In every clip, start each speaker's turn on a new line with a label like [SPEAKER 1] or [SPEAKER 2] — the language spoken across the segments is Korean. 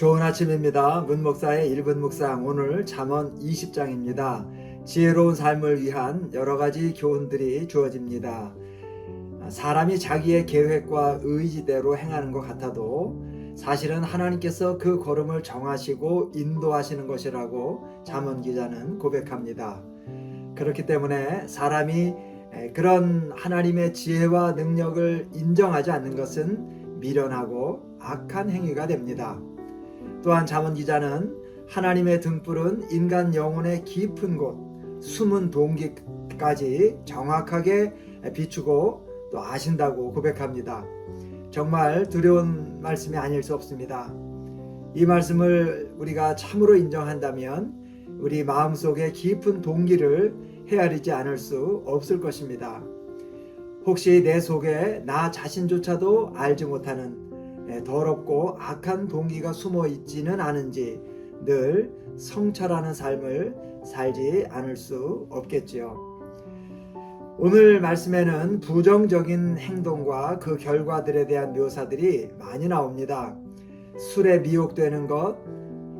[SPEAKER 1] 좋은 아침입니다. 문 목사의 1분 묵상 오늘 잠언 20장입니다. 지혜로운 삶을 위한 여러 가지 교훈들이 주어집니다. 사람이 자기의 계획과 의지대로 행하는 것 같아도 사실은 하나님께서 그 걸음을 정하시고 인도하시는 것이라고 잠언 기자는 고백합니다. 그렇기 때문에 사람이 그런 하나님의 지혜와 능력을 인정하지 않는 것은 미련하고 악한 행위가 됩니다. 또한 잠언 기자는 하나님의 등불은 인간 영혼의 깊은 곳, 숨은 동기까지 정확하게 비추고 또 아신다고 고백합니다. 정말 두려운 말씀이 아닐 수 없습니다. 이 말씀을 우리가 참으로 인정한다면 우리 마음속에 깊은 동기를 헤아리지 않을 수 없을 것입니다. 혹시 내 속에 나 자신조차도 알지 못하는 더럽고 악한 동기가 숨어 있지는 않은지 늘 성찰하는 삶을 살지 않을 수 없겠지요. 오늘 말씀에는 부정적인 행동과 그 결과들에 대한 묘사들이 많이 나옵니다. 술에 미혹되는 것,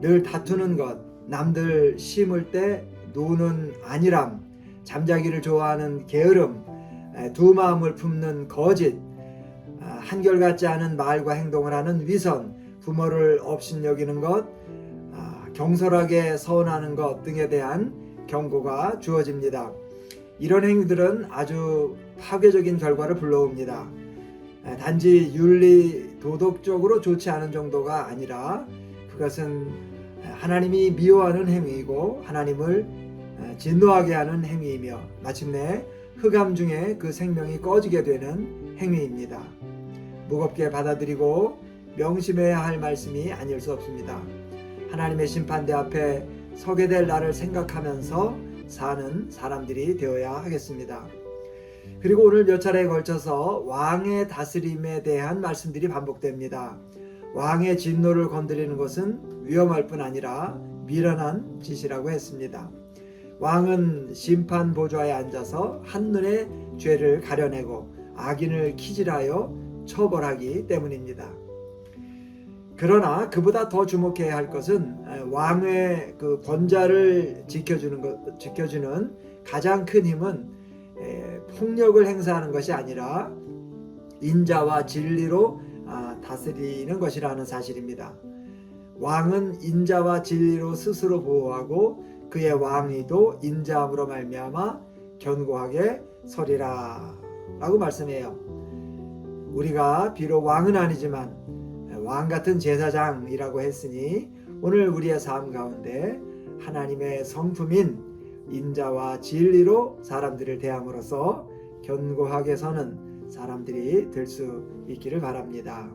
[SPEAKER 1] 늘 다투는 것, 남들 심을 때 노는 안일함, 잠자기를 좋아하는 게으름, 두 마음을 품는 거짓, 한결같지 않은 말과 행동을 하는 위선, 부모를 업신여기는 것, 경솔하게 서운하는 것 등에 대한 경고가 주어집니다. 이런 행위들은 아주 파괴적인 결과를 불러옵니다. 단지 윤리 도덕적으로 좋지 않은 정도가 아니라 그것은 하나님이 미워하는 행위이고 하나님을 진노하게 하는 행위이며 마침내 흑암 중에 그 생명이 꺼지게 되는 행위입니다. 무겁게 받아들이고 명심해야 할 말씀이 아닐 수 없습니다. 하나님의 심판대 앞에 서게 될 날을 생각하면서 사는 사람들이 되어야 하겠습니다. 그리고 오늘 몇 차례에 걸쳐서 왕의 다스림에 대한 말씀들이 반복됩니다. 왕의 진노를 건드리는 것은 위험할 뿐 아니라 미련한 짓이라고 했습니다. 왕은 심판 보좌에 앉아서 한눈에 죄를 가려내고 악인을 키질하여 처벌하기 때문입니다. 그러나 그보다 더 주목해야 할 것은 왕의 그 권자를 지켜주는 것, 지켜주는 가장 큰 힘은 폭력을 행사하는 것이 아니라 인자와 진리로 아, 다스리는 것이라는 사실입니다. 왕은 인자와 진리로 스스로 보호하고 그의 왕위도 인자함으로 말미암아 견고하게 서리라 라고 말씀해요. 우리가 비록 왕은 아니지만 왕 같은 제사장이라고 했으니 오늘 우리의 삶 가운데 하나님의 성품인 인자와 진리로 사람들을 대함으로써 견고하게 서는 사람들이 될 수 있기를 바랍니다.